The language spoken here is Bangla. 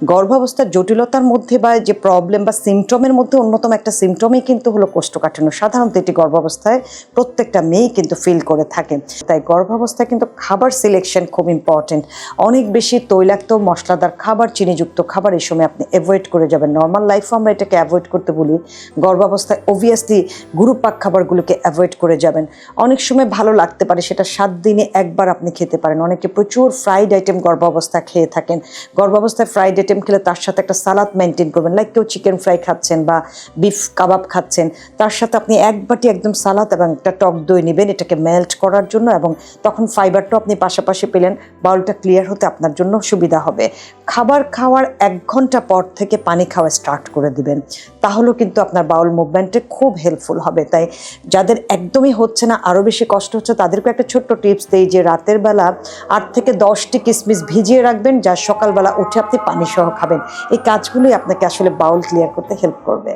গর্ভাবস্থার জটিলতার মধ্যে বা যে প্রবলেম বা সিমটমের মধ্যে অন্যতম একটা সিমটমই কিন্তু হলো কোষ্ঠকাঠিন্য। সাধারণত এটি গর্ভাবস্থায় প্রত্যেকটা মেয়েই কিন্তু ফিল করে থাকে। তাই গর্ভাবস্থায় কিন্তু খাবার সিলেকশন খুব ইম্পর্টেন্ট অনেক বেশি তৈলাক্ত, মশলাদার খাবার, চিনিযুক্ত খাবার এই সময় আপনি অ্যাভয়েড করে যাবেন। নর্মাল লাইফে আমরা এটাকে অ্যাভয়েড করতে বলি। গর্ভাবস্থায় অবভিয়াসলি গুরুপাক খাবারগুলোকে অ্যাভয়েড করে যাবেন। অনেক সময় ভালো লাগতে পারে, সেটা সাত দিনে একবার আপনি খেতে পারেন। অনেকে প্রচুর ফ্রাইড আইটেম গর্ভাবস্থা খেয়ে থাকেন। গর্ভাবস্থায় ফ্রাইড আইটেম খেলে তার সাথে একটা সালাদ মেনটেন করবেন। লাইক কেউ চিকেন ফ্রাই খাচ্ছেন বা বিফ কাবাব খাচ্ছেন, তার সাথে আপনি এক বাটি একদম সালাদ এবং একটা টক দই নেবেন। এটাকে মেল্ট করার জন্য এবং তখন ফাইবারটাও আপনি পাশাপাশি পেলেন বাউলটা ক্লিয়ার হতে আপনার জন্য সুবিধা হবে। খাবার খাওয়ার এক ঘণ্টা পর থেকে পানি খাওয়া স্টার্ট করে দিবেন। তাহলেও কিন্তু আপনার বাউল মুভমেন্টে খুব হেল্পফুল হবে। তাই যাদের একদমই হচ্ছে না, আরও বেশি কষ্ট হচ্ছে তাদেরকে একটা ছোট্ট টিপস দেই যে রাতের বেলা আট থেকে দশটি কিসমিস ভিজিয়ে রাখবেন, যা সকালবেলা উঠে আপনি পানি সহ খাবেন। এই কাজগুলোই আপনাকে আসলে বাউল ক্লিয়ার করতে হেল্প করবে।